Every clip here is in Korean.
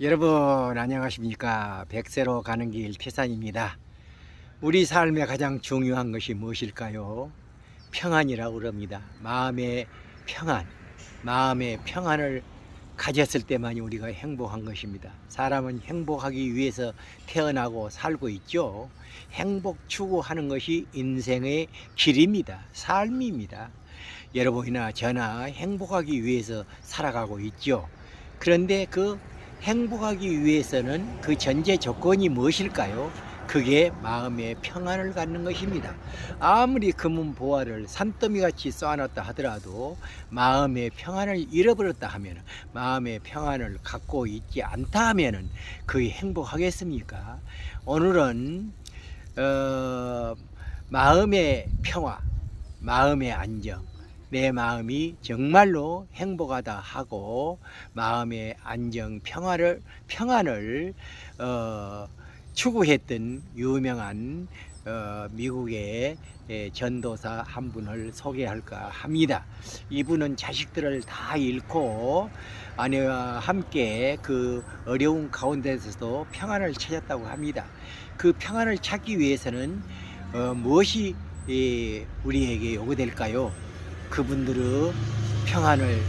여러분 안녕하십니까? 백세로 가는 길 태산입니다. 우리 삶에 가장 중요한 것이 무엇일까요? 평안이라고 그럽니다. 마음의 평안 마음의 평안을 가졌을 때만이 우리가 행복한 것입니다. 사람은 행복하기 위해서 태어나고 살고 있죠. 행복 추구하는 것이 인생의 길입니다. 삶입니다. 여러분이나 저나 행복하기 위해서 살아가고 있죠. 그런데 그 행복하기 위해서는 그 전제 조건이 무엇일까요? 그게 마음의 평안을 갖는 것입니다. 아무리 금은 보화를 산더미 같이 쌓아놨다 하더라도 마음의 평안을 잃어버렸다 하면 마음의 평안을 갖고 있지 않다 하면은 그게 행복하겠습니까? 오늘은 어, 마음의 평화, 마음의 안정, 내 마음이 정말로 행복하다 하고 마음의 안정 평화를 평안을 어, 추구했던 유명한 어, 미국의 예, 전도사 한 분을 소개할까 합니다. 이분은 자식들을 다 잃고 아내와 함께 그 어려운 가운데서도 평안을 찾았다고 합니다. 그 평안을 찾기 위해서는 어, 무엇이 예, 우리에게 요구될까요? 그분들의 평안을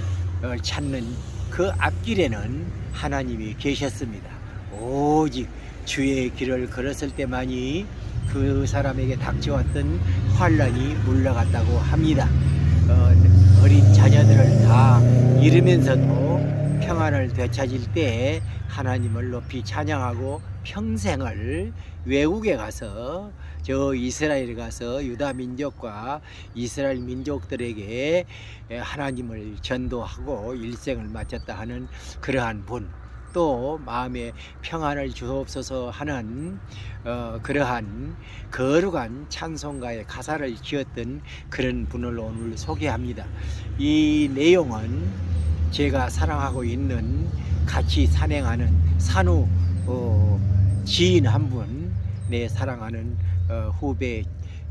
어, 찾는 그 앞길에는 하나님이 계셨습니다. 오직 주의 길을 걸었을 때만이 그 사람에게 닥쳐왔던 환란이 물러갔다고 합니다. 어, 어린 자녀들을 다 잃으면서도 평안을 되찾을 때 하나님을 높이 찬양하고 평생을 외국에 가서 저 이스라엘에 가서 유다 민족과 이스라엘 민족들에게 하나님을 전도하고 일생을 마쳤다 하는 그러한 분. 또 마음에 평안을 주옵소서 하는 어, 그러한 거룩한 찬송가의 가사를 지었던 그런 분을 오늘 소개합니다. 이 내용은 제가 사랑하고 있는 같이 산행하는 산후 어, 지인 한 분, 내 사랑하는 어, 후배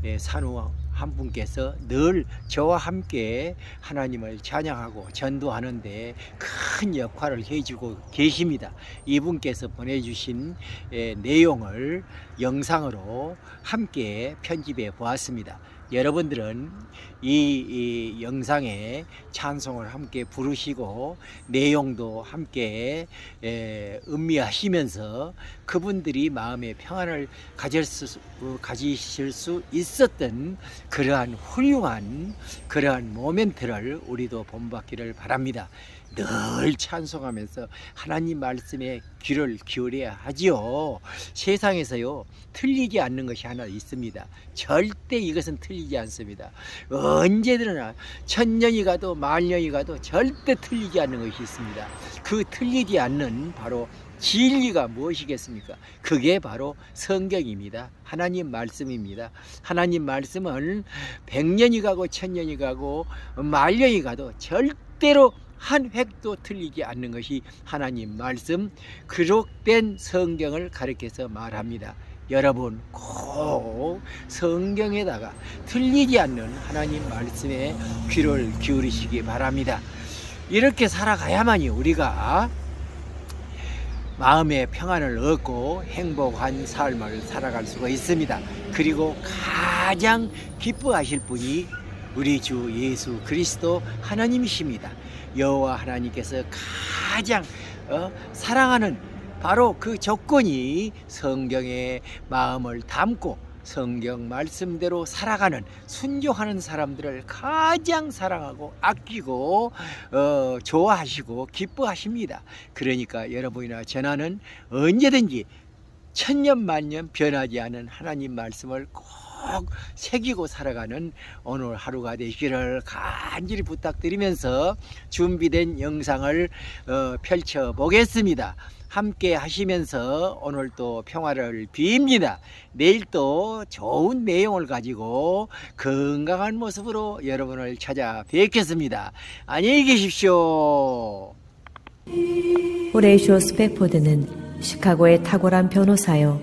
예, 산후 한 분께서 늘 저와 함께 하나님을 찬양하고 전도하는데 큰 역할을 해주고 계십니다. 이분께서 보내주신 예, 내용을 영상으로 함께 편집해 보았습니다. 여러분들은 이, 이 영상에 찬송을 함께 부르시고 내용도 함께 에, 음미하시면서 그분들이 마음의 평안을 가질 수, 어, 가지실 수 있었던 그러한 훌륭한 그러한 모멘트를 우리도 본받기를 바랍니다. 늘 찬송하면서 하나님 말씀에 귀를 기울여야 하지요. 세상에서요 틀리지 않는 것이 하나 있습니다. 절대 이것은 틀리지 않습니다. 언제든나 천년이 가도 만년이 가도 절대 틀리지 않는 것이 있습니다. 그 틀리지 않는 바로 진리가 무엇이겠습니까? 그게 바로 성경입니다. 하나님 말씀입니다. 하나님 말씀은 백년이 가고 천년이 가고 만년이 가도 절대로 한 획도 틀리지 않는 것이 하나님 말씀 기록된 성경을 가리켜서 말합니다. 여러분 꼭 성경에다가 틀리지 않는 하나님 말씀에 귀를 기울이시기 바랍니다. 이렇게 살아가야만이 우리가 마음의 평안을 얻고 행복한 삶을 살아갈 수가 있습니다. 그리고 가장 기뻐하실 분이 우리 주 예수 그리스도 하나님이십니다. 여호와 하나님께서 가장 어, 사랑하는 바로 그 조건이 성경의 마음을 담고 성경 말씀대로 살아가는 순종하는 사람들을 가장 사랑하고 아끼고 어, 좋아하시고 기뻐하십니다. 그러니까 여러분이나 전하는 언제든지 천년 만년 변하지 않은 하나님 말씀을 꼭 새기고 살아가는 오늘 하루가 되기를 간절히 부탁드리면서 준비된 영상을 어, 펼쳐 보겠습니다. 함께 하시면서 오늘 또 평화를 빕니다. 내일 또 좋은 내용을 가지고 건강한 모습으로 여러분을 찾아뵙겠습니다. 안녕히 계십시오. 호레이쇼 스페포드는 시카고의 탁월한 변호사요.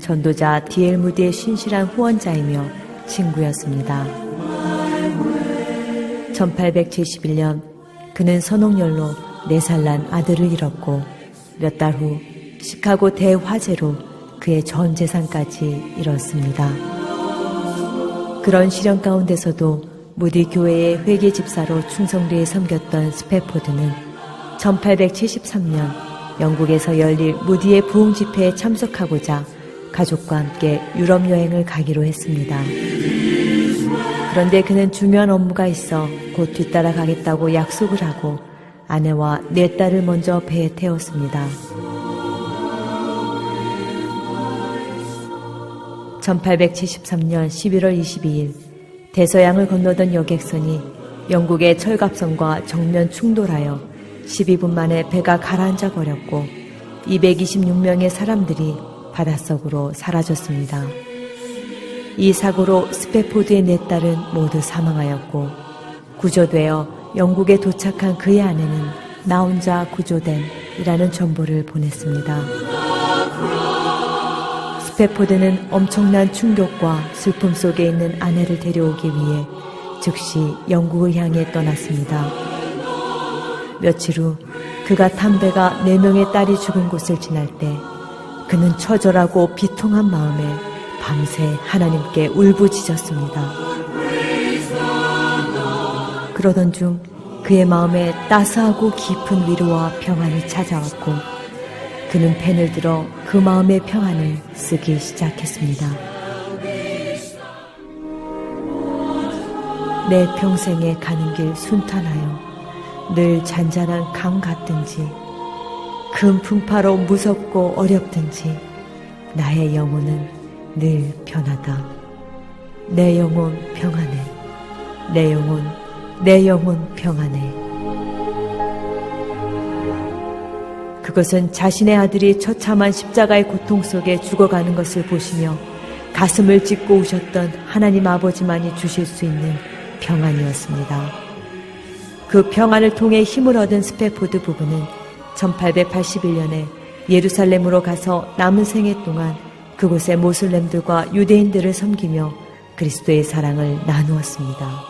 전도자 디엘 무디의 신실한 후원자이며 친구였습니다. 1871년 그는 선홍열로 네살 난 아들을 잃었고 몇 달 후 시카고 대화재로 그의 전 재산까지 잃었습니다. 그런 시련 가운데서도 무디 교회의 회계 집사로 충성리에 섬겼던 스페포드는 1873년 영국에서 열릴 무디의 부흥 집회에 참석하고자 가족과 함께 유럽 여행을 가기로 했습니다. 그런데 그는 중요한 업무가 있어 곧 뒤따라 가겠다고 약속을 하고 아내와 네 딸을 먼저 배에 태웠습니다. 1873년 11월 22일 대서양을 건너던 여객선이 영국의 철갑선과 정면 충돌하여 12분 만에 배가 가라앉아 버렸고 226명의 사람들이 바닷속으로 사라졌습니다. 이 사고로 스페포드의 네 딸은 모두 사망하였고 구조되어 영국에 도착한 그의 아내는 나 혼자 구조됨이라는 정보를 보냈습니다. 스페포드는 엄청난 충격과 슬픔 속에 있는 아내를 데려오기 위해 즉시 영국을 향해 떠났습니다. 며칠 후 그가 탄 배가 네 명의 딸이 죽은 곳을 지날 때 그는 처절하고 비통한 마음에 밤새 하나님께 울부짖었습니다. 그러던 중 그의 마음에 따스하고 깊은 위로와 평안이 찾아왔고 그는 펜을 들어 그 마음의 평안을 쓰기 시작했습니다. 내 평생에 가는 길 순탄하여 늘 잔잔한 강 같든지 큰 풍파로 무섭고 어렵든지 나의 영혼은 늘 편하다. 내 영혼 평안해. 내 영혼, 내 영혼 평안해. 그것은 자신의 아들이 처참한 십자가의 고통 속에 죽어가는 것을 보시며 가슴을 찢고 오셨던 하나님 아버지만이 주실 수 있는 평안이었습니다. 그 평안을 통해 힘을 얻은 스페포드 부부는 1881년에 예루살렘으로 가서 남은 생애 동안 그곳의 모슬렘들과 유대인들을 섬기며 그리스도의 사랑을 나누었습니다.